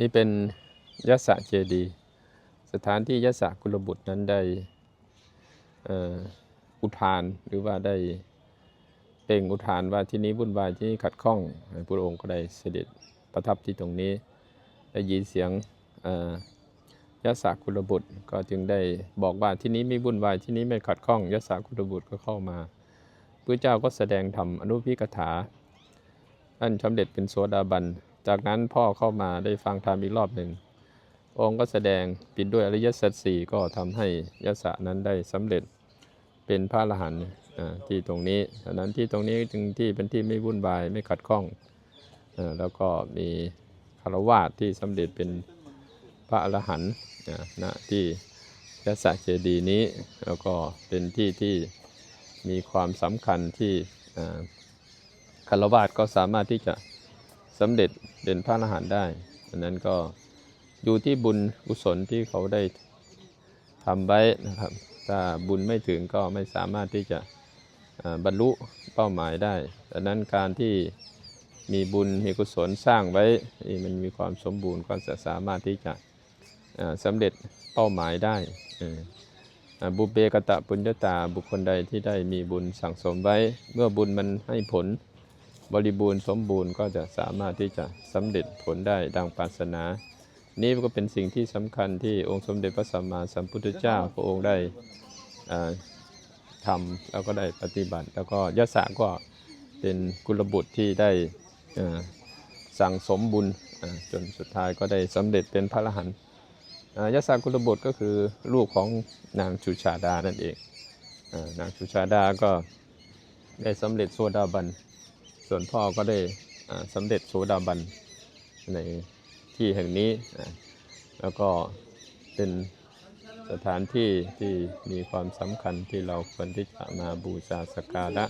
นี่เป็นยศเจดี สถานที่ยศกุลบุตรนั้นได้อุทานหรือว่าได้เป่งอุทานว่าที่นี้วุ่นวายที่นี่ขัดข้องพระองค์ก็ได้เสด็จประทับที่ตรงนี้ได้ยินเสียงยศกุลบุตรก็จึงได้บอกว่าที่นี้ไม่วุ่นวายที่นี้ไม่ขัดข้องยศกุลบุตรก็เข้ามาพระเจ้าก็แสดงธรรมอนุพิกถาท่านสำเร็จเป็นโสดาบัน จากนั้นพ่อเข้ามาได้ฟังธรรมอีกรอบหนึ่ง องค์ก็แสดงปิดด้วยอริยสัจสี่ก็ทำให้ยศนั้นได้สำเร็จเป็นพระอรหันต์ที่ตรงนี้ดังนั้นที่ตรงนี้จึงที่เป็นที่ไม่วุ่นวายไม่ขัดข้องอแล้วก็มีคารวาสที่สำเร็จเป็นพระอรหันต์ณที่ยศเจดีย์นี้ แล้วก็เป็นที่ที่มีความสำคัญที่คารวาสก็สามารถที่จะ สำเร็จเป็นพระอรหันต์ได้อันนั้นก็อยู่ที่บุญกุศลที่เขาได้ทำไว้นะครับ ถ้าบุญไม่ถึงก็ไม่สามารถที่จะบรรลุเป้าหมายได้ดังนั้นการที่มีบุญมีกุศลสร้างไว้มันมีความสมบูรณ์ก็จะสามารถที่จะอ่าสำเร็จเป้าหมายได้บุเพกตะปุญญาตาบุคคลใดที่ได้มีบุญสั่งสมไว้ เมื่อบุญมันให้ผล บริบูรณ์สมบูรณ์ก็จะสามารถที่จะสำเร็จผลได้ดังปรารถนา นี่ก็เป็นสิ่งที่สำคัญที่องค์สมเด็จพระสัมมาสัมพุทธเจ้าพระองค์ได้ทำแล้วก็ได้ปฏิบัติ แล้วก็ยศะก็เป็นกุลบุตรที่ได้สั่งสมบุญจนสุดท้ายก็ได้สำเร็จเป็นพระอรหันต์อ่ากุลบุตรก็คือลูกของนางชุชาดานั่นเองอนางชุชาดาก็ได้สำเร็จโซดาบัน ส่วนพ่อก็ได้สำเร็จโสดาบันในที่แห่งนี้ แล้วก็เป็นสถานที่ที่มีความสำคัญที่เราควรที่จะมาบูชาสักการะ